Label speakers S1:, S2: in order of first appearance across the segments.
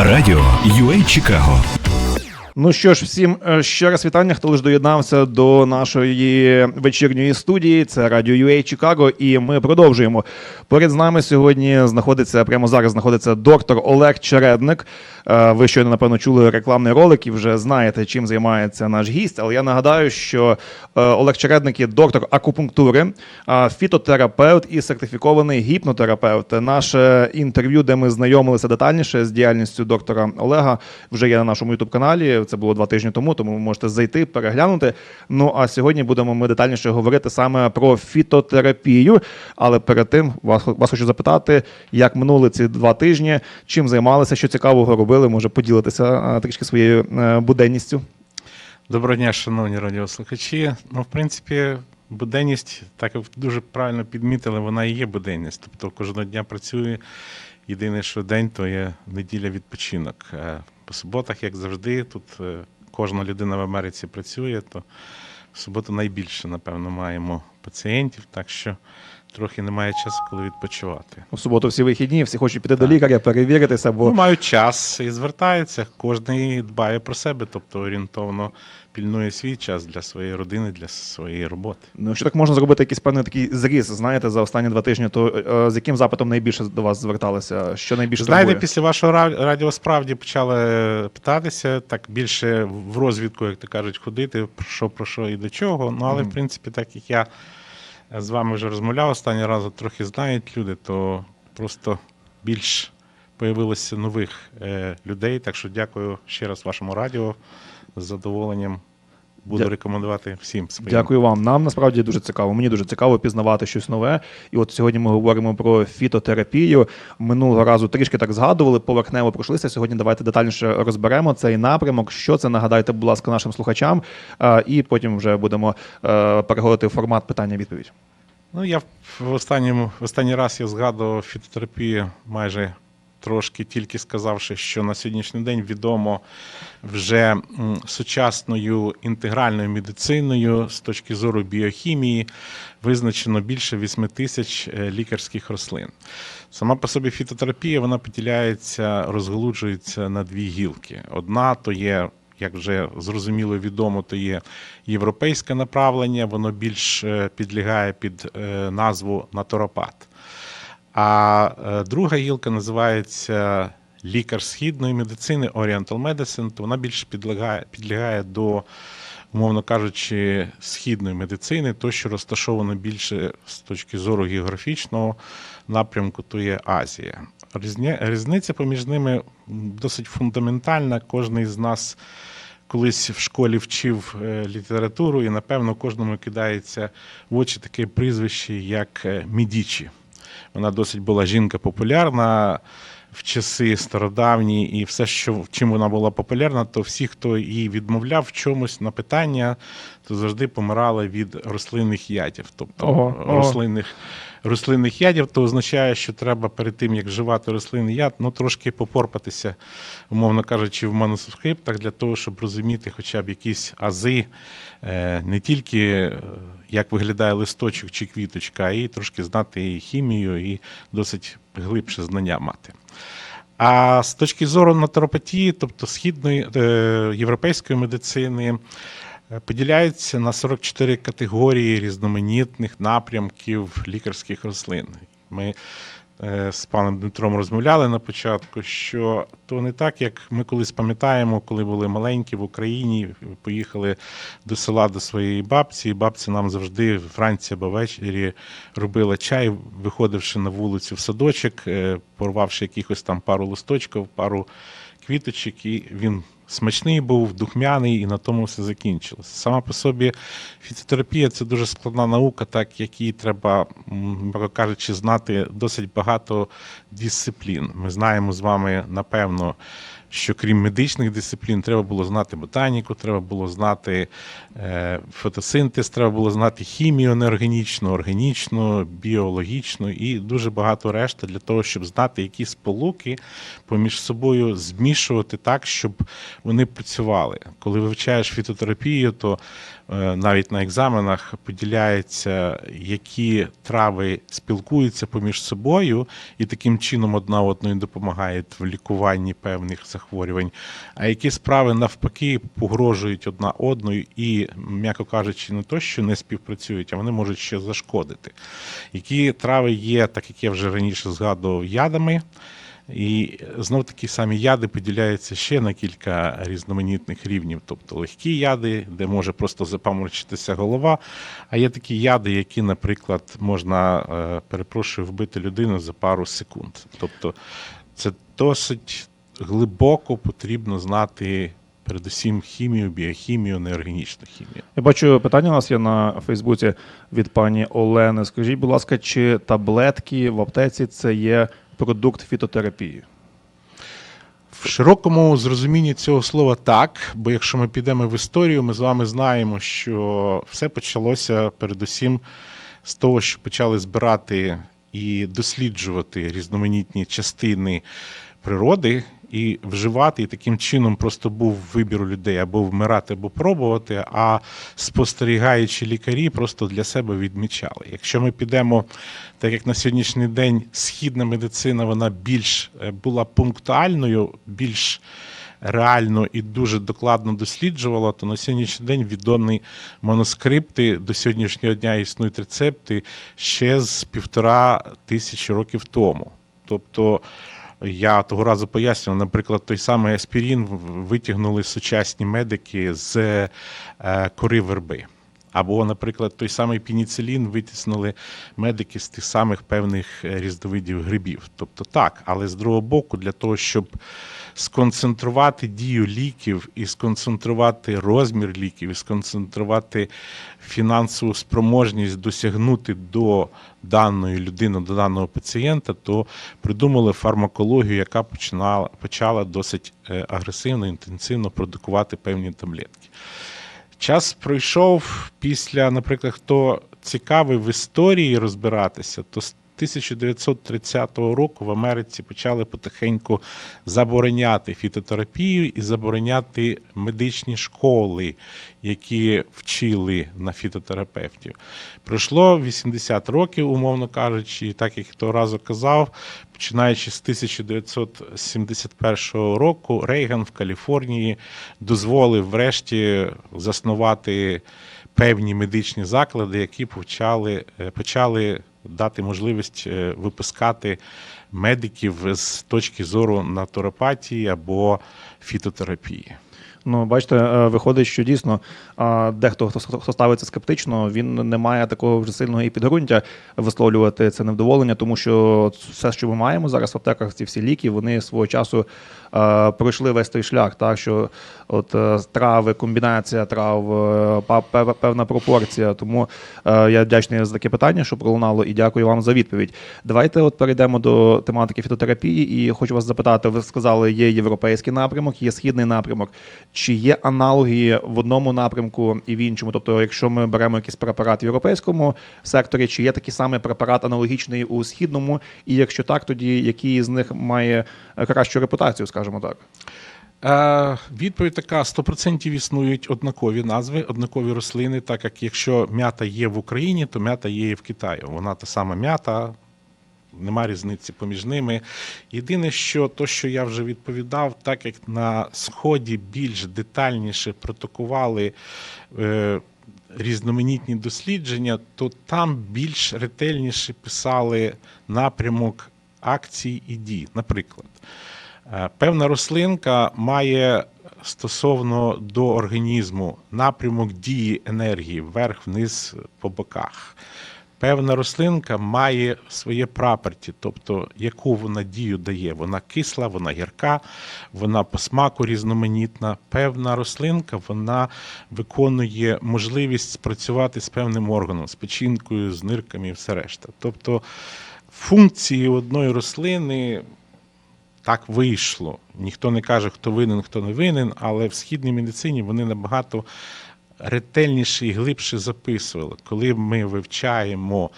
S1: Радіо UA Чикаго
S2: Ну що ж, всім е, ще раз вітання, хто лише доєднався до нашої вечірньої студії. Це Радіо UA Чикаго, і ми продовжуємо. Поряд з нами сьогодні знаходиться прямо зараз. Знаходиться доктор Олег Чередник. Е, Ви щойно напевно чули рекламний ролик і вже знаєте, чим займається наш гість. Але я нагадаю, що е, Олег Чередник є доктор акупунктури, фітотерапевт і сертифікований гіпнотерапевт. Наше інтерв'ю, де ми знайомилися детальніше з діяльністю доктора Олега, вже є на нашому ютуб каналі. Це було два тижні тому, тому ви можете зайти, переглянути. Ну а сьогодні будемо ми детальніше говорити саме про фітотерапію. Але перед тим вас, вас хочу запитати, як минули ці два тижні, чим займалися, що цікавого робили, може поділитися трішки своєю е, буденністю.
S3: Доброго дня, шановні радіослухачі. Ну, в принципі, буденність, так як дуже правильно підмітили, вона і є буденність. Тобто кожного дня працює. Єдине, що день то є неділя відпочинок. По суботах, як завжди, тут е, кожна людина в Америці працює, то в суботу найбільше, напевно, маємо пацієнтів, так що трохи немає часу, коли відпочивати.
S2: У суботу всі вихідні, всі хочуть піти до лікаря, перевіритися, бо
S3: Ну, мають час і звертаються. Кожен дбає про себе, тобто орієнтовно пільнує свій час для своєї родини, для своєї роботи.
S2: ну що так можна зробити якийсь певний такий зріз, знаєте, за останні два тижні, то е, з яким запитом найбільше до вас зверталися? Що найбільше
S3: Знаєте,
S2: турбує?
S3: після вашого ра- радіо справді почали питатися так більше в розвідку, як то кажуть, ходити, про що, про що і до чого. Ну, але, в принципі, так як я з вами вже розмовляв останній раз, трохи знають люди, то просто більш появилося нових е, людей. Так що дякую ще раз вашому радіо. З задоволенням буду
S2: Дя-
S3: рекомендувати всім своїм.
S2: Дякую вам. Нам насправді дуже цікаво. Мені дуже цікаво пізнавати щось нове. І от сьогодні ми говоримо про фітотерапію. Минулого разу трішки так згадували, поверхнево пройшлися. Сьогодні давайте детальніше розберемо цей напрямок. Що це нагадайте, будь ласка, нашим слухачам. А, І потім вже будемо е, переходити в формат питання-відповідь.
S3: Ну, я в останньому в останній раз я згадував фітотерапію майже трошки тільки сказавши, що на сьогоднішній день відомо вже сучасною інтегральною медициною з точки зору біохімії визначено більше 8 тисяч е, лікарських рослин. Сама по собі фітотерапія вона поділяється, розголуджується на дві гілки. Одна то є як вже зрозуміло відомо, то є європейське направлення, воно більш е, підлягає під е, назву натуропат. А е, друга гілка називається лікар східної медицини Oriental Medicine, то вона більше підлягає, підлягає до, умовно кажучи, східної медицини, то, що розташовано більше з точки зору географічного напрямку, то є Азія. Різниця поміж ними досить фундаментальна. Кожен з нас колись в школі вчив е, літературу, і напевно кожному кидається в очі таке прізвище, як е, Мідічі. Вона досить була жінка популярна в часи стародавні, і все, що чим вона була популярна, то всі, хто її відмовляв в чомусь на питання, то завжди помирали від рослинних ятів, Тобто
S2: Ого, ого.
S3: Рослинних, ядів, то означає, що треба перед тим, як вживати рослинний яд, ну трошки попорпатися, умовно кажучи, в манускриптах для того, щоб розуміти хоча б якісь ази, е, не тільки е, як виглядає листочок чи квіточка, а і трошки знати і хімію, і досить глибше знання мати. А з точки зору натуропатії, тобто східної е, європейської медицини, поділяються на 44 категорії різноманітних напрямків лікарських рослин. Ми е, з паном Дмитром розмовляли на початку, що то не так, як ми колись пам'ятаємо, коли були маленькі в Україні, поїхали до села до своєї бабці, і бабця нам завжди вранці або ввечері робила чай, виходивши на вулицю в садочок, е, порвавши якихось там пару листочків, пару квіточок, і він смачний був, духмяний, і на тому все закінчилося. Сама по собі фітотерапія це дуже складна наука, так як її треба, м'яко кажучи, знати досить багато дисциплін. Ми знаємо з вами, напевно, що крім медичних дисциплін, треба було знати ботаніку, треба було знати е, фотосинтез, треба було знати хімію неорганічну, органічну, біологічну і дуже багато решта для того, щоб знати, які сполуки поміж собою змішувати так, щоб вони працювали. Коли вивчаєш фітотерапію, то е, навіть на екзаменах поділяється, які трави спілкуються поміж собою, і таким чином одна одної допомагає в лікуванні певних захворювань, а які справи навпаки погрожують одна одною і, м'яко кажучи, не то, що не співпрацюють, а вони можуть ще зашкодити. Які трави є, так як я вже раніше згадував, ядами. І знов такі самі яди поділяються ще на кілька різноманітних рівнів. Тобто легкі яди, де може просто запаморочитися голова. А є такі яди, які, наприклад, можна, е, перепрошую, вбити людину за пару секунд. Тобто це досить глибоко потрібно знати передусім хімію, біохімію, неорганічну хімію.
S2: Я бачу, питання у нас є на Фейсбуці від пані Олени. Скажіть, будь ласка, чи таблетки в аптеці це є продукт фітотерапії?
S3: В широкому зрозумінні цього слова так, бо якщо ми підемо в історію, ми з вами знаємо, що все почалося передусім з того, що почали збирати і досліджувати різноманітні частини природи і вживати, і таким чином просто був вибір у людей або вмирати, або пробувати. А спостерігаючи лікарі, просто для себе відмічали. Якщо ми підемо, так як на сьогоднішній день східна медицина вона більш е, була пунктуальною, більш реально і дуже докладно досліджувала, то на сьогоднішній день відомі манускрипти до сьогоднішнього дня існують рецепти ще з півтора тисячі років тому. Тобто я того разу пояснював, наприклад, той самий аспірін витягнули сучасні медики з е, кори верби. Або, наприклад, той самий пеніцилін витиснули медики з тих самих певних е, різновидів грибів. Тобто так, але з другого боку, для того, щоб сконцентрувати дію ліків і сконцентрувати розмір ліків, і сконцентрувати фінансову спроможність досягнути до даної людини, до даного пацієнта, то придумали фармакологію, яка починала почала досить е, агресивно, інтенсивно продукувати певні таблетки. Час пройшов після, наприклад, хто цікавий в історії розбиратися, то 1930 року в Америці почали потихеньку забороняти фітотерапію і забороняти медичні школи, які вчили на фітотерапевтів. Пройшло 80 років, умовно кажучи, і так як того разу казав, починаючи з 1971 року, Рейган в Каліфорнії дозволив врешті заснувати певні медичні заклади, які почали, е, почали дати можливість е, випускати медиків з точки зору натуропатії або фітотерапії.
S2: Ну, бачите, е, виходить, що дійсно дехто хто ставиться скептично, він не має такого вже сильного і підґрунтя висловлювати це невдоволення, тому що все, що ми маємо зараз в аптеках, ці всі ліки, вони свого часу е, пройшли весь той шлях, так що от е, трави, комбінація трав, певна пропорція. Тому я вдячний за таке питання, що пролунало, і дякую вам за відповідь. Давайте от перейдемо до тематики фітотерапії, і хочу вас запитати: ви сказали, є європейський напрямок, є східний напрямок. Чи є аналогії в одному напрямку і в іншому? Тобто, якщо ми беремо якийсь препарат в європейському секторі, чи є такий самий препарат аналогічний у східному? І якщо так, тоді який з них має е, кращу репутацію, скажімо так?
S3: Е, відповідь така: 100% існують однакові назви, однакові рослини, так як якщо м'ята є в Україні, то м'ята є і в Китаї. Вона та сама м'ята, нема різниці поміж ними. Єдине, що то, що я вже відповідав, так як на Сході більш детальніше протокували е, різноманітні дослідження, то там більш ретельніше писали напрямок акцій і дій. Наприклад, Е, Певна рослинка має стосовно до організму напрямок дії енергії вверх-вниз по боках. Певна рослинка має своє прапорті, тобто яку вона дію дає. Вона кисла, вона гірка, вона по смаку різноманітна. Певна рослинка вона виконує можливість спрацювати з певним органом, з печінкою, з нирками і все решта. Тобто функції одної рослини так вийшло. Ніхто не каже, хто винен, хто не винен, але в східній медицині вони набагато ретельніше і глибше записували. Коли ми вивчаємо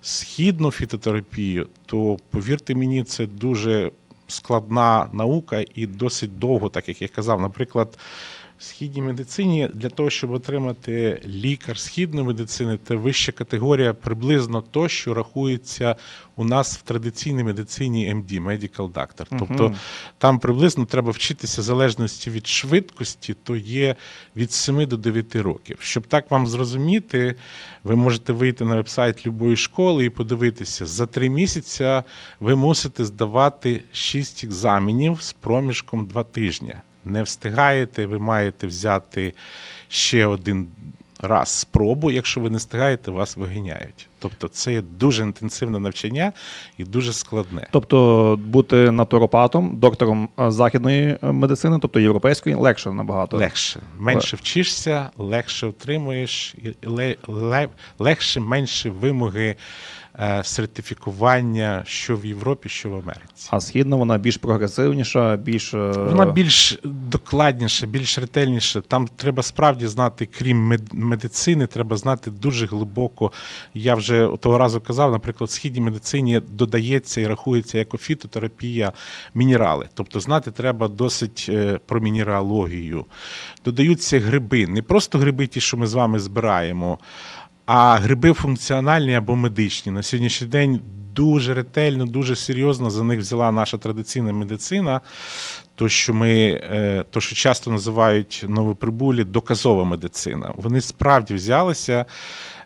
S3: східну фітотерапію, то повірте мені, це дуже складна наука і досить довго, так як я казав. Наприклад, в східній медицині для того, щоб отримати лікар східної медицини, це вища категорія приблизно то, що рахується у нас в традиційній медицині MD, Medical Doctor. Тобто там приблизно треба вчитися в залежності від швидкості, то є від 7 до 9 років. Щоб так вам зрозуміти, ви можете вийти на вебсайт любої школи і подивитися, за три місяці ви мусите здавати 6 екзаменів з проміжком 2 тижні. Не встигаєте, ви маєте взяти ще один раз спробу. Якщо ви не встигаєте, вас виганяють. Тобто це є дуже інтенсивне навчання і дуже складне.
S2: Тобто бути натуропатом, доктором е, західної е, медицини, тобто європейської, легше набагато.
S3: Легше. Менше вчишся, легше отримуєш, легше, менше вимоги сертифікування, що в Європі, що в Америці.
S2: А східна вона більш прогресивніша, більш е,
S3: Вона більш докладніша, більш ретельніша. Там треба справді знати, крім мед- медицини, треба знати дуже глибоко. Я вже того разу казав, наприклад, в східній медицині додається і рахується як фітотерапія мінерали. Тобто знати треба досить е, про мінералогію. Додаються гриби, не просто гриби, ті, що ми з вами збираємо, а гриби функціональні або медичні. На сьогоднішній день дуже ретельно, дуже серйозно за них взяла наша традиційна медицина. То, що ми, е, то, що часто називають новоприбулі, доказова медицина. Вони справді взялися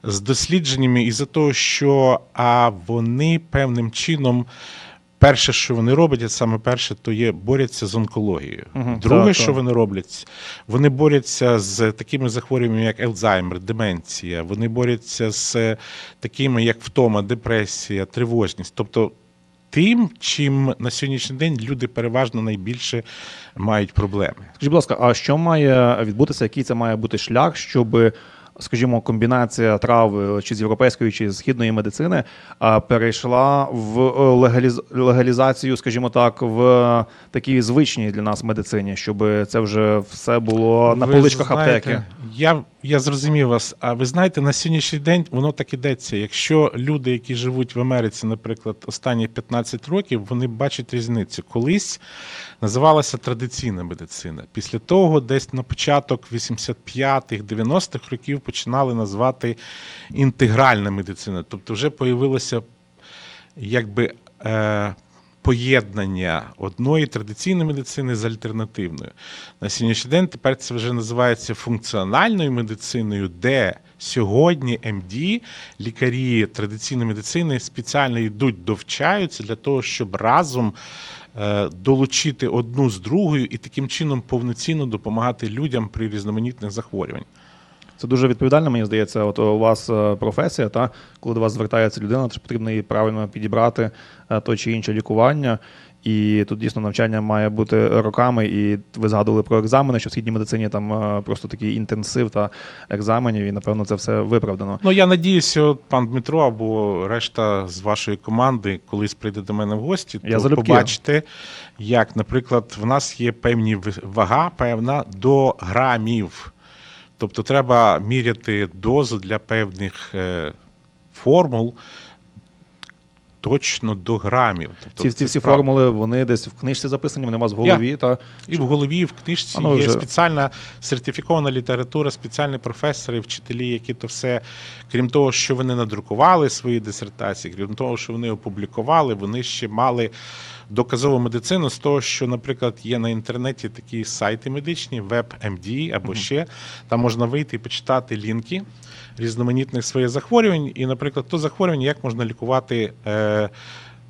S3: з дослідженнями і за того, що а вони певним чином. Перше, що вони роблять, а саме перше, то є борються з онкологією.
S2: Мгм,
S3: Друге,
S2: так,
S3: що
S2: так.
S3: вони роблять, вони борються з такими захворюваннями, як Альцгеймер, деменція. Вони борються з такими, як втома, депресія, тривожність. Тобто тим, чим на сьогоднішній день люди переважно найбільше мають проблеми.
S2: Скажіть, будь ласка, а що має відбутися? Який це має бути шлях, щоб, скажімо, комбінація трав чи з європейської, чи з східної медицини перейшла в е, легаліз... легалізацію, скажімо так, в е, такій звичній для нас медицині, щоб це вже все було на
S3: Ви
S2: поличках
S3: знаєте,
S2: аптеки?
S3: Я, я зрозумів вас. А ви знаєте, на сьогоднішній день воно так ідеться. Якщо люди, які живуть в Америці, наприклад, останні 15 років, вони бачать різницю. Колись називалася традиційна медицина. Після того, десь на початок 85-х, 90-х років починали назвати інтегральна медицина. Тобто вже появилося якби. Е, Поєднання одної традиційної медицини з альтернативною на сьогоднішній день тепер це вже називається функціональною медициною, де сьогодні МД, лікарі традиційної медицини спеціально йдуть, довчаються для того, щоб разом е, долучити одну з другою і таким чином повноцінно допомагати людям при різноманітних захворюваннях.
S2: Це дуже відповідально, мені здається. От у вас е, професія, та коли до вас звертається людина, то потрібно їй правильно підібрати е, то чи інше лікування. І тут дійсно навчання має бути роками. І ви згадували про екзамени, що в східній медицині там е, просто такий інтенсив та екзаменів, і напевно це все виправдано.
S3: Ну я надіюся, пан Дмитро або решта з вашої команди колись прийде до мене в гості,
S2: Я
S3: то
S2: залюбки.
S3: побачите, як, наприклад, в нас є певні вага, певна до грамів. Тобто треба міряти дозу для певних е, формул точно до грамів. Тобто
S2: Ці, ці всі
S3: справа.
S2: формули вони десь в книжці записані, вони у вас в голові. Та
S3: І в голові, і в книжці
S2: А ну,
S3: є
S2: вже-
S3: спеціальна сертифікована література, спеціальні професори, вчителі, які то все, крім того, що вони надрукували свої дисертації, крім того, що вони опублікували, вони ще мали доказову медицину з того, що, наприклад, є на інтернеті такі сайти медичні, WebMD або ще там можна вийти і почитати лінки різноманітних своїх захворювань, і, наприклад, то захворювання, як можна лікувати. Е,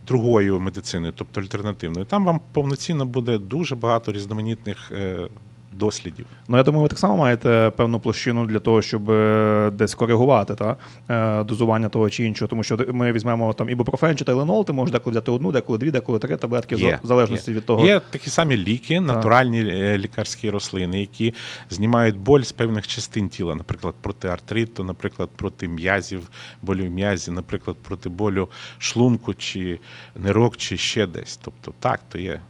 S3: другою медициною, тобто альтернативною. Там вам повноцінно буде дуже багато різноманітних е, дослідів.
S2: ну я думаю, ви так само маєте певну площину для того, щоб е, десь коригувати та е, дозування того чи іншого. Тому що ми візьмемо там ібупрофен чи тайленол, ти можеш деколи взяти одну, деколи дві, деколи три таблетки,
S3: Є,
S2: в залежності
S3: є.
S2: від того.
S3: Є такі самі ліки, натуральні е, лікарські рослини, які знімають боль з певних частин тіла, наприклад, проти артриту, наприклад, проти м'язів, болю в м'язі, наприклад, проти болю шлунку чи нирок, чи ще десь. Тобто так, то є.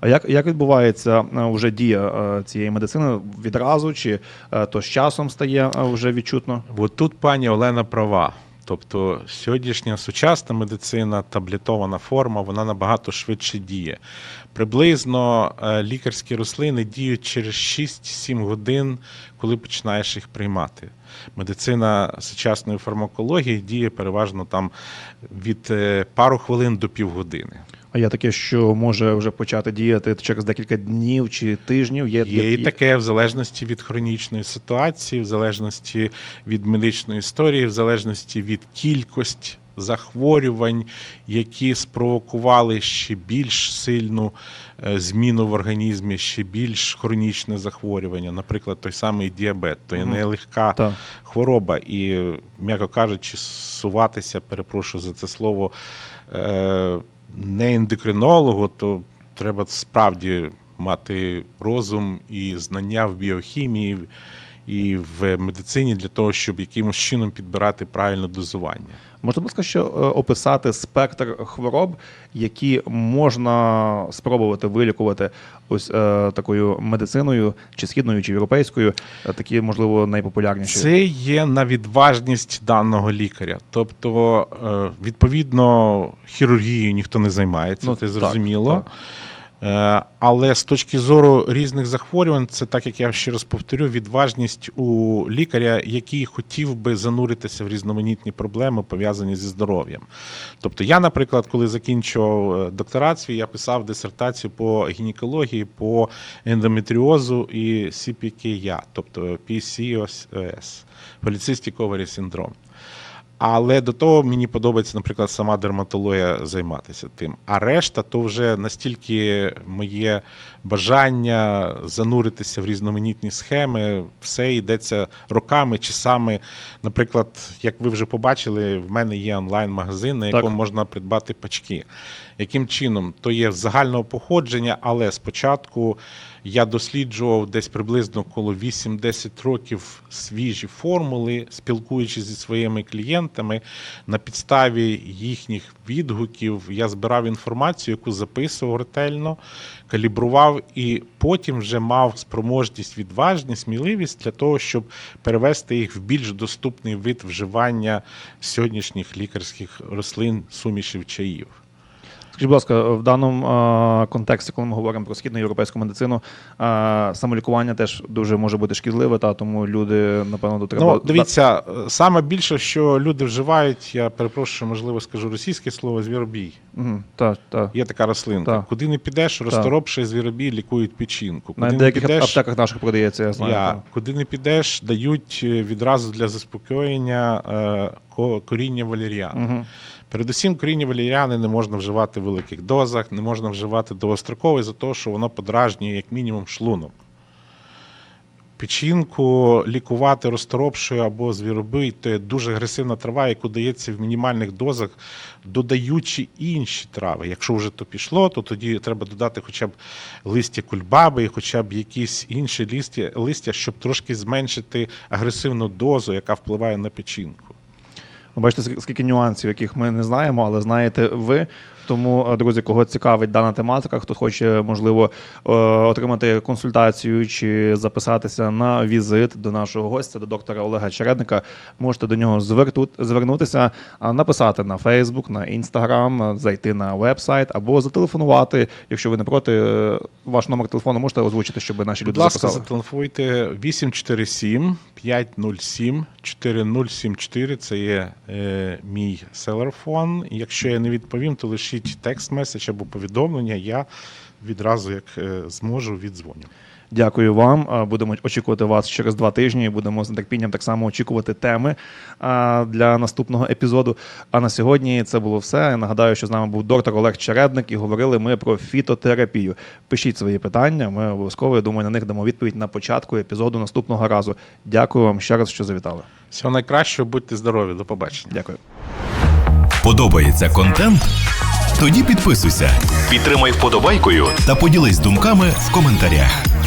S2: А як, як відбувається е, вже дія е, цієї медицини відразу, чи е, то з часом стає вже відчутно?
S3: От тут пані Олена права. Тобто сьогоднішня сучасна медицина, таблетована форма, вона набагато швидше діє. Приблизно лікарські рослини діють через 6-7 годин, коли починаєш їх приймати. Медицина сучасної фармакології діє переважно там від пару хвилин до півгодини.
S2: А є таке, що може вже почати діяти через декілька днів чи тижнів. Є,
S3: Є і таке в залежності від хронічної ситуації, в залежності від медичної історії, в залежності від кількості захворювань, які спровокували ще більш сильну е, зміну в організмі, ще більш хронічне захворювання, наприклад, той самий діабет, то є нелегка
S2: Так.
S3: хвороба, і, м'яко кажучи, суватися, перепрошую за це слово, е, не ендокринологу, то треба справді мати розум і знання в біохімії і в медицині для того, щоб якимось чином підбирати правильне дозування.
S2: Можна, будь ласка, що е, описати спектр хвороб, які можна спробувати вилікувати ось е, такою медициною, чи східною, чи європейською, е, такі, можливо, найпопулярніші.
S3: Це є на відважність даного лікаря. Тобто, е, відповідно, хірургією ніхто не займається,
S2: Ну,
S3: це зрозуміло.
S2: так.
S3: Е, Але з точки зору різних захворювань, це так як я ще раз повторю, відважність у лікаря, який хотів би зануритися в різноманітні проблеми, пов'язані зі здоров'ям. Тобто, я, наприклад, коли закінчував е, докторат свій, я писав дисертацію по гінекології, по ендометріозу і CPKA, тобто PCOS, поліцистик оварі синдром. Але до того мені подобається, наприклад, сама дерматологія займатися тим. А решта то вже настільки моє бажання зануритися в різноманітні схеми, все йдеться роками, часами. Наприклад, як ви вже побачили, в мене є онлайн-магазин, на
S2: Так.
S3: якому можна придбати пачки. Яким чином? То є загального походження, але спочатку я досліджував десь приблизно коло 8-10 років свіжі формули, спілкуючись зі своїми клієнтами. На підставі їхніх відгуків я збирав інформацію, яку записував ретельно, калібрував і потім вже мав спроможність, відважність, сміливість для того, щоб перевести їх в більш доступний вид вживання сьогоднішніх лікарських рослин, сумішів чаїв.
S2: Скажіть, будь ласка, в даному контексті, коли ми говоримо про східноєвропейську медицину, самолікування теж дуже може бути шкідливе, та тому люди, напевно, до треба.
S3: Ну, дивіться, саме більше, що люди вживають, я перепрошую, можливо, скажу російське слово звіробій.
S2: Угу, так, так.
S3: Є така рослинка.
S2: Так.
S3: Куди не підеш, розторопши звіробій лікують печінку. Куди
S2: На деяких
S3: підеш,
S2: аптеках наших продається, я знаю.
S3: я, куди не підеш, дають е, відразу для заспокоєння е, коріння валеріани.
S2: Угу.
S3: Передусім, коріння валеріани не можна вживати в великих дозах, не можна вживати довгостроково, за того, що воно подражнює як мінімум шлунок. Печінку лікувати розторопшою або звіробий – це дуже агресивна трава, яку дається в мінімальних дозах, додаючи інші трави. Якщо вже то пішло, то тоді треба додати хоча б листя кульбаби, і хоча б якісь інші листя, листя, щоб трошки зменшити агресивну дозу, яка впливає на печінку.
S2: Бачите, скільки- нюансів, яких ми не знаємо, але знаєте ви. Тому, е, друзі, кого цікавить дана тематика, хто хоче, можливо, е, отримати консультацію чи записатися на візит до нашого гостя, до доктора Олега Чередника, можете до нього звернутися, написати на Facebook, на Instagram, зайти на вебсайт або зателефонувати. Якщо ви не проти, е, ваш номер телефону можете озвучити, щоб наші
S3: Будь
S2: люди
S3: ласка,
S2: записали.
S3: зателефонуйте 847 507 4074. Це є мій селерфон. Якщо я не відповім, то лишіть текст меседж або повідомлення. Я відразу, як е, зможу, віддзвоню.
S2: Дякую вам. Будемо очікувати вас через два тижні. Будемо з нетерпінням так само очікувати теми для наступного епізоду. А на сьогодні це було все. Я нагадаю, що з нами був доктор Олег Чередник і говорили ми про фітотерапію. Пишіть свої питання. Ми обов'язково я думаю, на них дамо відповідь на початку епізоду наступного разу. Дякую вам ще раз, що завітали.
S3: Всього найкращого, будьте здорові, до побачення.
S2: Дякую.
S1: Подобається контент? Тоді підписуйся, підтримай вподобайкою та поділись думками в коментарях.